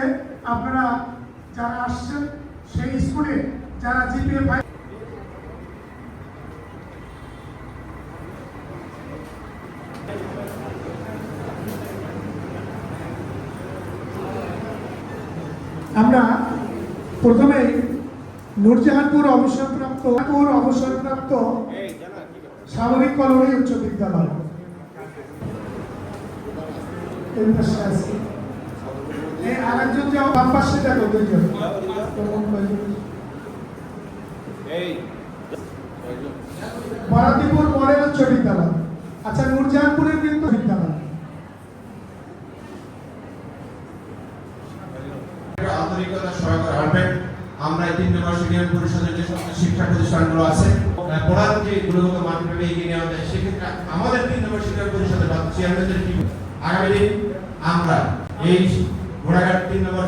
করে আপনারা যারা আসছেন সেই স্কুলে যারা জিপিএ ফাইভ আমরা প্রথমে নূরজাহানপুর অবসরপ্রাপ্ত পুর অবসরপ্রাপ্ত সামরিক কলোনি উচ্চ বিদ্যালয়। এই আরেকজন যাও বাম পাশে দেখো দুইজন। বরাদিপুর মডেল উচ্চ বিদ্যালয়। আচ্ছা নূরজাহানপুরের কিন্তু বিদ্যালয়। আন্তরিকতা আমরা এই তিন নম্বর সিনিয়র পরিষদের যে সমস্ত শিক্ষা প্রতিষ্ঠানগুলো আছে পড়ার যে গুণগত মানভাবে এগিয়ে নেওয়া যায় সেক্ষেত্রে আমাদের তিন নম্বর সিনিয়র পরিষদের বা চেয়ারম্যানদের কি আগামী দিন আমরা এই ঘোড়াঘাট তিন নম্বর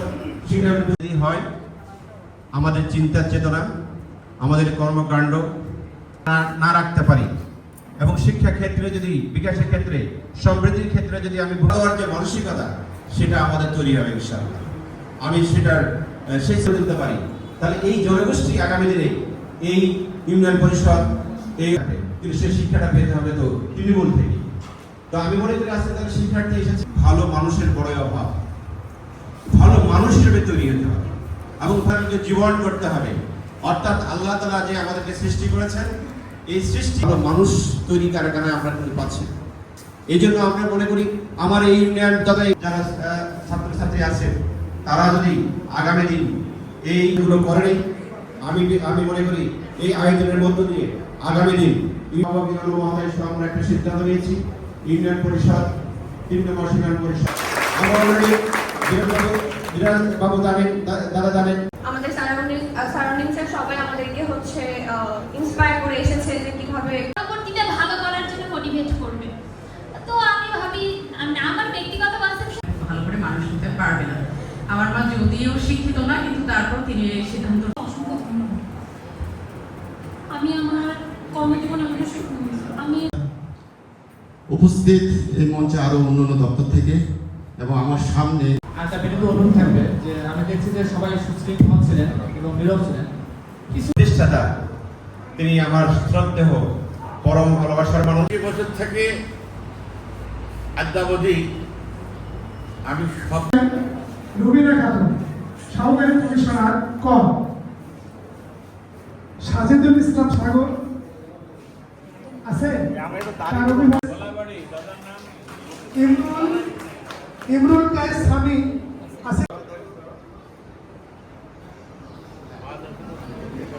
যদি হয়, আমাদের চিন্তা চেতনা, আমাদের কর্মকাণ্ড না- রাখতে পারি। এবং শিক্ষা ক্ষেত্রে যদি, বিকাশের ক্ষেত্রে, সমৃদ্ধির ক্ষেত্রে যদি আমি বড় যে মানসিকতা, সেটা আমাদের তৈরি হবে ইনশাআল্লাহ। আমি সেটার শেষ দিতে পারি। তাহলে এই জনগোষ্ঠী আগামী দিনে এই ইউনিয়ন পরিষদ, এই কিন্তু সেই শিক্ষাটা পেতে হবে তো তৃণমূল থেকে। তো আমি মনে করি আজকে তাহলে শিক্ষার্থী এসেছে। ভালো মানুষের বড় অভাব। মানুষ হিসেবে তৈরি হতে হবে এবং তাদেরকে জীবন করতে হবে। অর্থাৎ আল্লাহ তালা যে আমাদেরকে সৃষ্টি করেছেন, এই সৃষ্টি মানুষ তৈরি কারখানায় আমরা কিন্তু পাচ্ছি এই জন্য আমরা মনে করি, আমার এই ইউনিয়ন তবে যারা ছাত্রছাত্রী আছে, তারা যদি আগামী দিন এইগুলো করেনি আমি আমি মনে করি এই আয়োজনের মধ্য দিয়ে আগামী দিন আমরা একটা সিদ্ধান্ত নিয়েছি। ইউনিয়ন পরিষদ, তিন নম্বর ইউনিয়ন পরিষদ। আমরা অলরেডি বাবু জানেন দাদা জানেন। আমাদের সারাউন্ডিং সারাউন্ডিংসের সবাই আমাদেরকে হচ্ছে ইন্সপায়ার করে এসেছে যে কীভাবে পরবর্তীতে ভালো করার জন্য মোটিভেট করবে। তো আমি ভাবি আমার ব্যক্তিগত কনসেপশন ভালো করে মানুষ হতে পারবে না। আমার মা যদিও শিক্ষিত না কিন্তু তারপর তিনি এই সিদ্ধান্ত আমি আমার কর্মজীবনে আমি উপস্থিত এই মঞ্চে আরও অন্যান্য দপ্তর থেকে এবং আমার সামনে আচ্ছা বিনীত অনুরোধ থাকবে যে আমি দেখছি যে সবাই সুশৃঙ্খল ছিলেন এবং নীরব ছিলেন। প্রতিষ্ঠাতা তিনি আমার শ্রদ্ধেহ পরম ভালোবাসার মানুষ। এই বছর থেকে আদ্যাবধি আমি সব রুবিনা খাতুন সহকারী কমিশনার কম। সাজেদুল ইসলাম সাগর আছে? অভিভাবক ইমরুল কায়েস স্বামী আছে।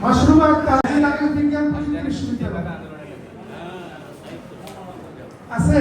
মাশরুমা কাজী লাগেল বিজ্ঞান বিশ্ববিদ্যালয়। আছে?